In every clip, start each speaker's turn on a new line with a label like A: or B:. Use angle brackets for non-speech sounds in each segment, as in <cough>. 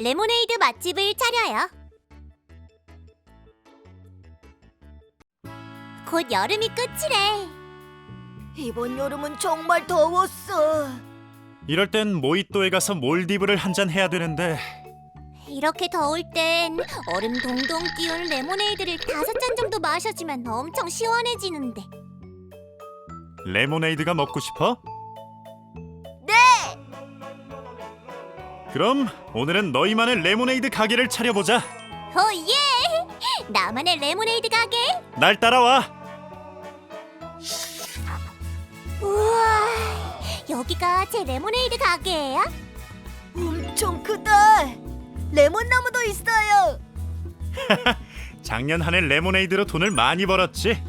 A: 레모네이드 맛집을 차려요. 곧 여름이 끝이래.
B: 이번 여름은 정말 더웠어.
C: 이럴 땐 모히또에 가서 몰디브를 한 잔 해야 되는데
A: 이렇게 더울 땐 얼음 동동 띄운 레모네이드를 다섯 잔 정도 마셔주면 엄청 시원해지는데.
C: 레모네이드가 먹고 싶어? 그럼 오늘은 너희만의 레모네이드 가게를 차려보자.
A: 오 예! 나만의 레모네이드 가게.
C: 날 따라와.
A: 우와, 여기가 제 레모네이드 가게예요?
B: 엄청 크다. 레몬나무도 있어요. <laughs>
C: 작년 한 해 레모네이드로 돈을 많이 벌었지.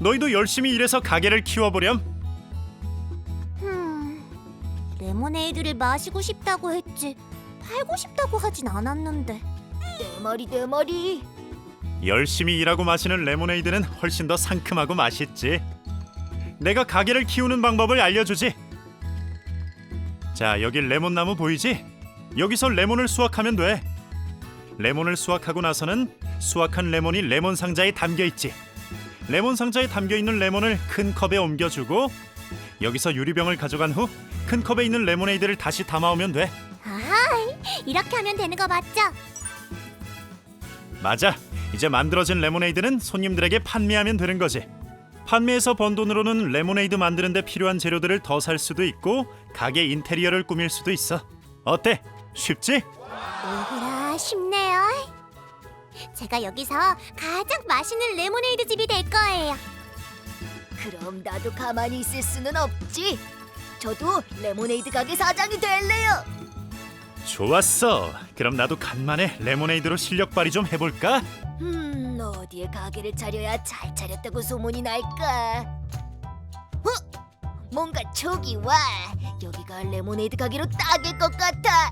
C: 너희도 열심히 일해서 가게를 키워보렴.
A: 레모네이드를 마시고 싶다고 했지 팔고 싶다고 하진 않았는데.
B: 내 말이 내 말이.
C: 열심히 일하고 마시는 레모네이드는 훨씬 더 상큼하고 맛있지. 내가 가게를 키우는 방법을 알려주지. 자, 여기 레몬나무 보이지? 여기서 레몬을 수확하면 돼. 레몬을 수확하고 나서는 수확한 레몬이 레몬 상자에 담겨 있지. 레몬 상자에 담겨 있는 레몬을 큰 컵에 옮겨주고 여기서 유리병을 가져간 후 큰 컵에 있는 레모네이드를 다시 담아오면 돼.
A: 아하, 이렇게 하면 되는 거 맞죠?
C: 맞아. 이제 만들어진 레모네이드는 손님들에게 판매하면 되는 거지. 판매해서 번 돈으로는 레모네이드 만드는데 필요한 재료들을 더 살 수도 있고 가게 인테리어를 꾸밀 수도 있어. 어때? 쉽지?
A: 오호라 쉽네요. 제가 여기서 가장 맛있는 레모네이드 집이 될 거예요.
B: 그럼 나도 가만히 있을 수는 없지. 저도 레모네이드 가게 사장이 될래요.
C: 좋았어. 그럼 나도 간만에 레모네이드로 실력 발휘 좀 해볼까?
B: 음, 어디에 가게를 차려야 잘 차렸다고 소문이 날까? 어? 뭔가 촉이 와. 여기가 레모네이드 가게로 딱일 것 같아.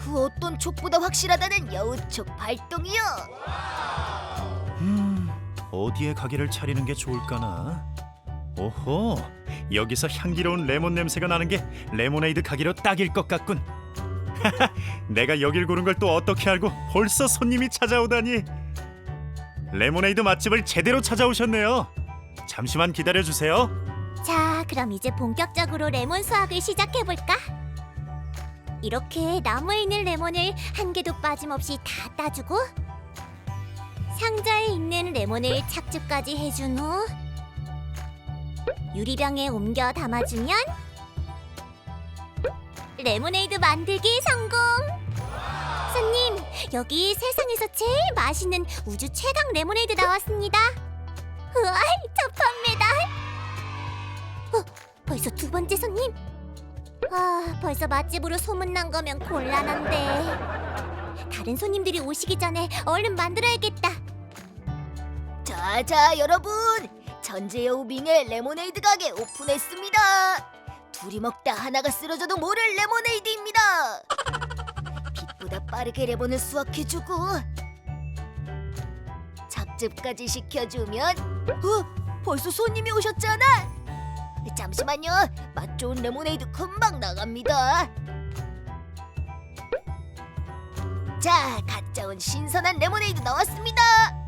B: 그 어떤 촉보다 확실하다는 여우촉 발동이요.
C: 음, 어디에 가게를 차리는 게 좋을까나? 오호, 여기서 향기로운 레몬 냄새가 나는 게 레모네이드 가게로 딱일 것 같군. <laughs> 내가 여길 고른 걸 또 어떻게 알고 벌써 손님이 찾아오다니. 레모네이드 맛집을 제대로 찾아오셨네요. 잠시만 기다려 주세요.
A: 자, 그럼 이제 본격적으로 레몬 수확을 시작해 볼까? 이렇게 나무에 있는 레몬을 한 개도 빠짐없이 다 따주고 상자에 있는 레몬을 착즙까지 해준 후 유리병에 옮겨 담아주면 레모네이드 만들기 성공! 손님, 여기 세상에서 제일 맛있는 우주 최강 레모네이드 나왔습니다. 우와, 첫 판매다! 어, 벌써 두 번째 손님? 아, 벌써 맛집으로 소문난 거면 곤란한데. 다른 손님들이 오시기 전에 얼른 만들어야겠다.
B: 자, 자, 여러분. 전제여우빙의 레모네이드 가게 오픈했습니다. 둘이 먹다 하나가 쓰러져도 모를 레모네이드입니다. 빛보다 빠르게 레몬을 수확해주고 작즙까지 시켜주면 어? 벌써 손님이 오셨잖아. 잠시만요. 맛 좋은 레모네이드 금방 나갑니다. 자, 가짜 온 신선한 레모네이드 나왔습니다.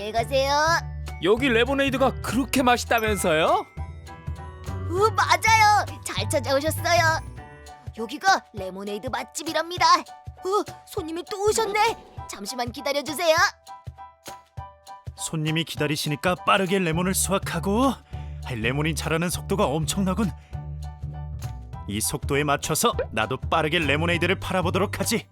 B: 안녕히 가세요.
D: 여기 레모네이드가 그렇게 맛있다면서요?
B: 우 맞아요. 잘 찾아오셨어요. 여기가 레모네이드 맛집이랍니다. 어, 손님이 또 오셨네. 잠시만 기다려 주세요.
C: 손님이 기다리시니까 빠르게 레몬을 수확하고 아, 레몬이 자라는 속도가 엄청나군. 이 속도에 맞춰서 나도 빠르게 레모네이드를 팔아보도록 하지.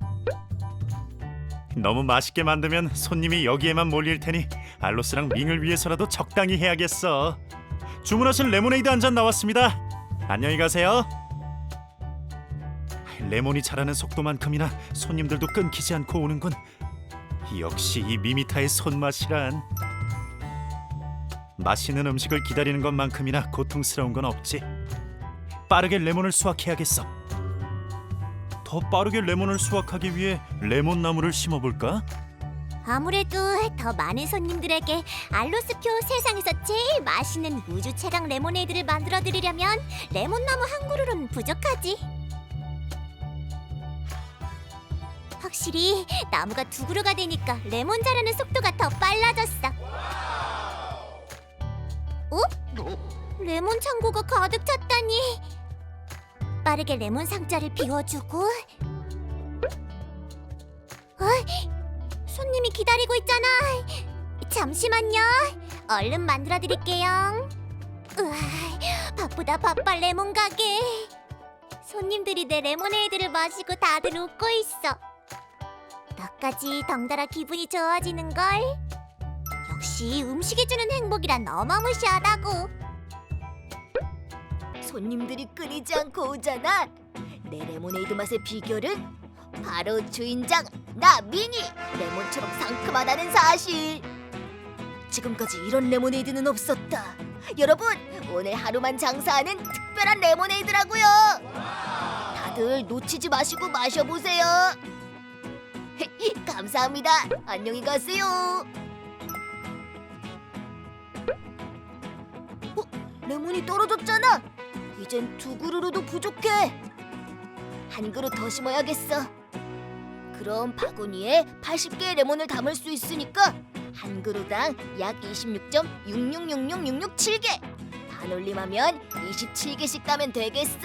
C: 너무 맛있게 만들면 손님이 여기에만 몰릴 테니 알로스랑 밍을 위해서라도 적당히 해야겠어. 주문하신 레모네이드 한 잔 나왔습니다. 안녕히 가세요. 레몬이 자라는 속도만큼이나 손님들도 끊기지 않고 오는군. 역시 이 미미타의 손맛이란 맛있는 음식을 기다리는 것만큼이나 고통스러운 건 없지. 빠르게 레몬을 수확해야겠어. 더 빠르게 레몬을 수확하기 위해 레몬 나무를 심어볼까?
A: 아무래도 더 많은 손님들에게 알로스표 세상에서 제일 맛있는 우주 최강 레모네이드를 만들어 드리려면 레몬나무 한 그루는 부족하지. 확실히 나무가 두 그루가 되니까 레몬 자라는 속도가 더 빨라졌어. 어? 레몬 창고가 가득 찼다니. 빠르게 레몬 상자를 비워주고. 어? 손님이 기다리고 있잖아. 잠시만요. 얼른 만들어 드릴게요. 우와, 바쁘다 바빠 레몬 가게. 손님들이 내 레모네이드를 마시고 다들 웃고 있어. 나까지 덩달아 기분이 좋아지는 걸. 역시 음식이 주는 행복이란 어마무시하다고.
B: 손님들이 끊이지 않고 오잖아. 내 레모네이드 맛의 비결은 바로 주인장 나 미니 레몬처럼 상큼하다는 사실. 지금까지 이런 레모네이드는 없었다. 여러분 오늘 하루만 장사하는 특별한 레모네이드라고요. 다들 놓치지 마시고 마셔보세요. <laughs> 감사합니다. 안녕히 가세요. 어? 레몬이 떨어졌잖아. 이젠 두 그루로도 부족해. 한 그루 더 심어야겠어. 그럼 바구니에 80개의 레몬을 담을 수 있으니까 한 그루당 약 26.6666667개. 반올림하면 27개씩 따면 되겠어.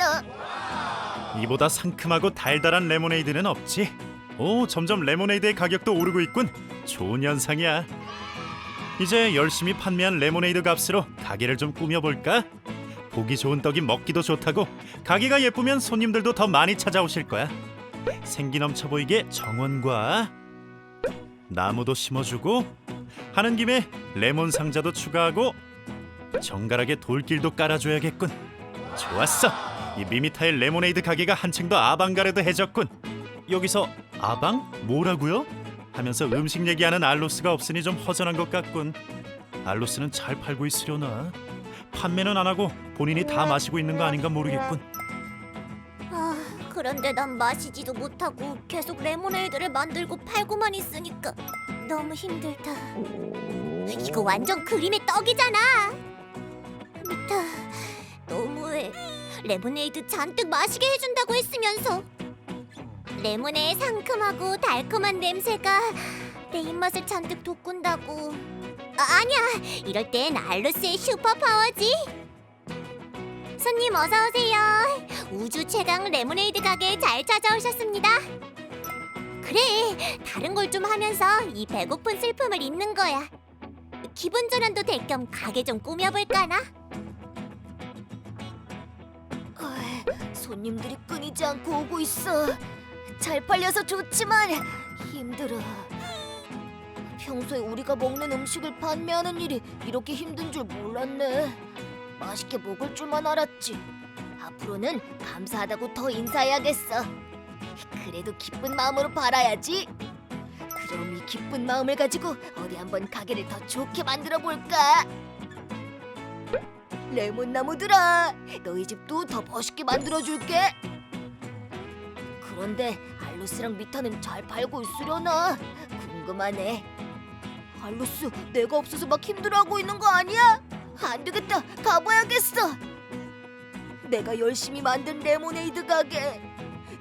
C: 이보다 상큼하고 달달한 레모네이드는 없지. 오, 점점 레모네이드의 가격도 오르고 있군. 좋은 현상이야. 이제 열심히 판매한 레모네이드 값으로 가게를 좀 꾸며볼까? 보기 좋은 떡이 먹기도 좋다고 가게가 예쁘면 손님들도 더 많이 찾아오실 거야. 생기 넘쳐 보이게 정원과 나무도 심어주고 하는 김에 레몬 상자도 추가하고 정갈하게 돌길도 깔아줘야겠군. 좋았어. 이 미미타의 레모네이드 가게가 한층 더 아방가르드해졌군. 여기서 아방? 뭐라고요? 하면서 음식 얘기하는 알로스가 없으니 좀 허전한 것 같군. 알로스는 잘 팔고 있으려나? 판매는 안 하고 본인이 다 마시고 있는 거 아닌가 모르겠군.
A: 아, 그런데 난 마시지도 못하고 계속 레모네이드를 만들고 팔고만 있으니까 너무 힘들다. 이거 완전 그림의 떡이잖아. 미타, 너무해. 레모네이드 잔뜩 마시게 해준다고 했으면서 레몬의 상큼하고 달콤한 냄새가 내 입맛을 잔뜩 돋군다고. 아, 아니야, 이럴 땐 알로스의 슈퍼 파워지. 손님 어서 오세요. 우주 최강 레모네이드 가게 잘 찾아오셨습니다. 그래, 다른 걸 좀 하면서 이 배고픈 슬픔을 잊는 거야. 기분 전환도 될 겸 가게 좀 꾸며볼까나?
B: 어이, 손님들이 끊이지 않고 오고 있어. 잘 팔려서 좋지만 힘들어. 평소에 우리가 먹는 음식을 판매하는 일이 이렇게 힘든 줄 몰랐네. 맛있게 먹을 줄만 알았지. 앞으로는 감사하다고 더 인사해야겠어. 그래도 기쁜 마음으로 팔아야지. 그럼 이 기쁜 마음을 가지고 어디 한번 가게를 더 좋게 만들어 볼까? 레몬 나무들아, 너희 집도 더 멋있게 만들어 줄게. 그런데 알로스랑 미타는 잘 팔고 있으려나? 궁금하네. 알로스, 내가 없어서 막 힘들어하고 있는 거 아니야? 안 되겠다, 가봐야겠어. 내가 열심히 만든 레모네이드 가게.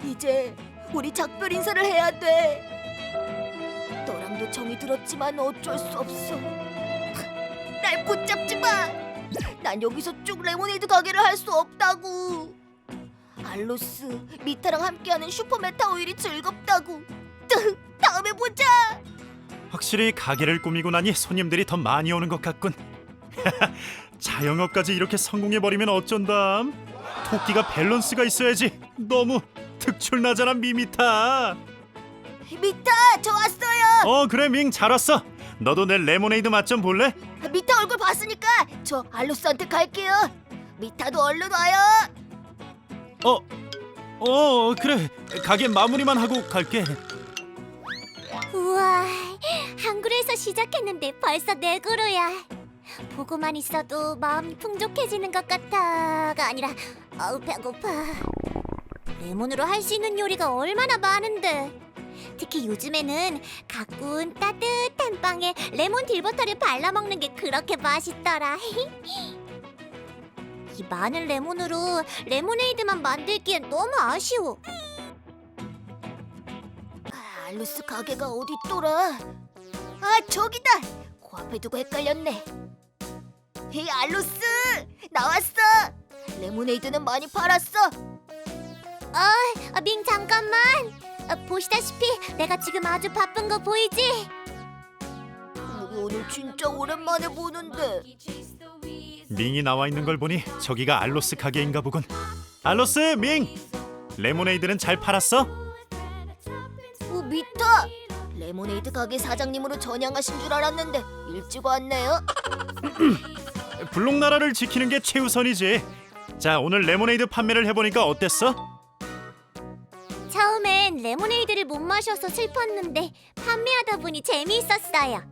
B: 이제 우리 작별 인사를 해야 돼. 너랑도 정이 들었지만 어쩔 수 없어. 날 붙잡지 마. 난 여기서 쭉 레모네이드 가게를 할 수 없다고. 알로스, 미타랑 함께하는 슈퍼메타 오일이 즐겁다고. 뜨, <laughs> 다음에 보자.
C: 확실히 가게를 꾸미고 나니 손님들이 더 많이 오는 것 같군. <laughs> 자영업까지 이렇게 성공해 버리면 어쩐담? 토끼가 밸런스가 있어야지. 너무 특출나잖아 미미타.
B: 미타, 저 왔어요.
C: 어 그래 밍 잘 왔어. 너도 내 레모네이드 맛 좀 볼래?
B: 미타 얼굴 봤으니까 저 알로스한테 갈게요. 미타도 얼른 와요.
C: 어, 어 그래 가게 마무리만 하고 갈게.
A: 우와, 한 그루에서 시작했는데 벌써 네 그루야. 보고만 있어도 마음이 풍족해지는 것 같아가 아니라 어우 배고파. 레몬으로 할 수 있는 요리가 얼마나 많은데. 특히 요즘에는 가꾼 따뜻한 빵에 레몬 딜버터를 발라 먹는 게 그렇게 맛있더라. <laughs> 이 많은 레몬으로 레모네이드만 만들기엔 너무 아쉬워.
B: 아, 알루스 가게가 어딨더라? 아 저기다. 코앞에 두고 헷갈렸네. 헤이 알루스 나왔어. 레모네이드는 많이 팔았어.
A: 아, 밍 잠깐만. 아, 보시다시피 내가 지금 아주 바쁜 거 보이지?
B: 우리 오늘 진짜 오랜만에 보는데.
C: 밍이 나와 있는 걸 보니 저기가 알로스 가게인가 보군. 알로스 밍. 레모네이드는 잘 팔았어?
B: 레모네이드 가게 사장님으로 전향하신 줄 알았는데 일찍 왔네요. <clears throat>
C: 블록 나라를 지키는 게 최우선이지. 자, 오늘 레모네이드 판매를 해보니까 어땠어?
A: 처음엔 레모네이드를 못 마셔서 슬펐는데 판매하다 보니 재미있었어요.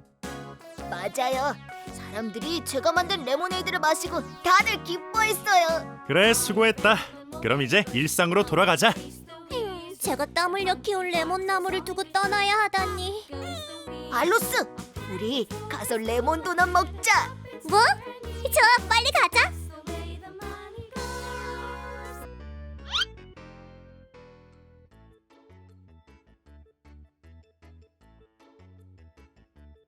B: 맞아요. 사람들이 제가 만든 레모네이드를 마시고 다들 기뻐했어요.
C: 그래, 수고했다. 그럼 이제 일상으로 돌아가자.
A: 제가 땀 흘려 키운 레몬나무를 두고 떠나야 하다니.
B: 알로스, 우리 가서 레몬 도넛 먹자.
A: 뭐? 좋아, 빨리 가자.